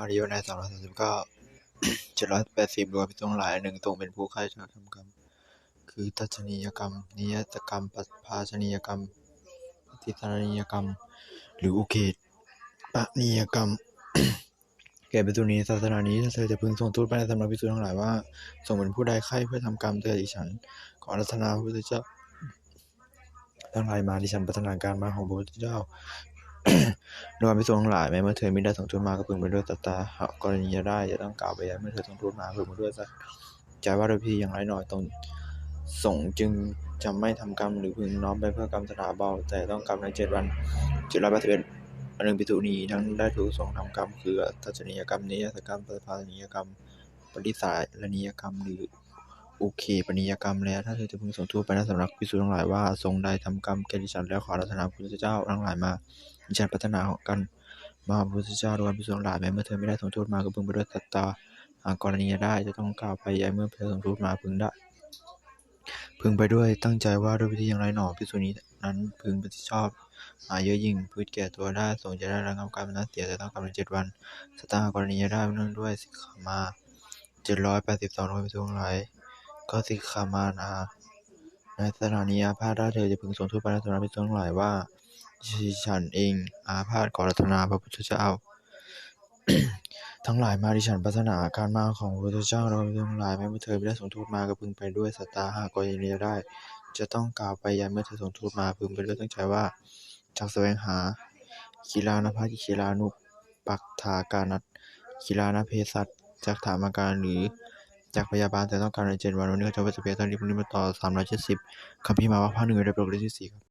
าริโยในสามร้อยสามสิบเก้าเจ็ดร้อยแปดสิบรวมพิจงหลายหนึ่งตรงเป็นผู้ใคร่จะทำกรรม คือตัชนียกรรม นิยตกรรมปัภาชนียกรรมปฏิสารณียกรรม หรืออุเคตปนิยกรรม แก่ภิกษุณีศาสนานี้ถ้าเธอจะพึงส่งทูตไปในสำนักภิกษุทั้งหลายว่าส่งเป็นผู้ใดใคร่เพื่อทำกรรมเธอดิฉัน ขออารัธนาพระพุทธเจ้าทั้งหลายมาดิฉันปรารถนาการมาของพระพุทธเจ้า ในวันพิสูจน์ทั้งหลายแม้เมื่อเธอไม่ได้ส่งทูตมาก็พึงไปด้วยตาตาหากกรณีจะได้จะต้องกล่าวไปยังเมื่อเธอส่งทูตมาพึงไปด้วยสักใจว่าโดยพิธีอย่างไรหน่อยตรงส่งจึงจะไม่ทำกรรมหรือพึงน้อมไปเพื่อกรรมสถาเบาแต่ต้องกรรมในเจ็ดวันเจ็ดร้อยแปดสิบเอ็ดอันหนึ่งพิสูจนีทั้งได้ถูกส่งทำกรรม คือทัศนียกรรมนิยตกรรมปฏิภาณนียกรรม ปฏิสารณียกรรมหรือโอเคปนิยกรรมแล้วถ้าเธอจะพึงส่งทูตไปในสำนักพิสูจน์ทั้งหลายว่าทรงใดทำกรรมแก่ดิฉันแล้วขอรัธนาพระพุทธเจ้าทั้งหลายมา ดิฉันปรารถนาของกันมาพระพุทธเจ้าด้วยพิสูจน์ทั้งหลายแม้เมื่อเธอไม่ได้ส่งทูตมาก็พึงไปด้วยสัตตาหากกรณีได้จะต้องกล่าวไปยังเมื่อเธอส่งทูตมาพึงได้ พึงไปด้วยตั้งใจว่าด้วยวิธีอย่างไรหนอพิสูจนี้นั้นพึงปฏิชอบหาเยอะยิ่งพืชแก่ตัวได้สงจะได้ระงับการนั้นเสียแต่ต้องกำหนดเจ็ดวันสตาร์กรณีได้เนื่องด้วยสิกขามาเจ็ดร้อยแปดสิบสองร้อยพิสูจน์ทั้งหลายก็สิกขามานาในสถานีอาพาธได้เธอจะพึงส่งทูตไปในสำนักพิสูจหลายว่า ดิฉันเองอาพาธขอรัตนาพระพุทธเจ้า ทั้งหลายมาดิฉันปรารถนาการมาของพระพุทธเจ้าเราทั้งหลายแม้เมื่อเธอไม่ได้ส่งทูตมาก็พึงไปด้วยสตาหากกรณีได้ จะต้องกล่าวไปยังเมื่อเธอส่งทูตมาพึงไปด้วยตั้งใจว่าจากแสวงหาคีลานภัสคีลานุปักถาการนัตคีลานเพสัตจากถามอาการหรือจากพยาบาลแต่ต้องการในเจ็ดวันวันนี้เขาจะว่าจะเพียงเท่านี้พรุ่งนี้มาต่อสามร้อยเจ็ดสิบคำพิมพ์มาว่าภาคหนึ่งได้ประโยคที่สี่ครับ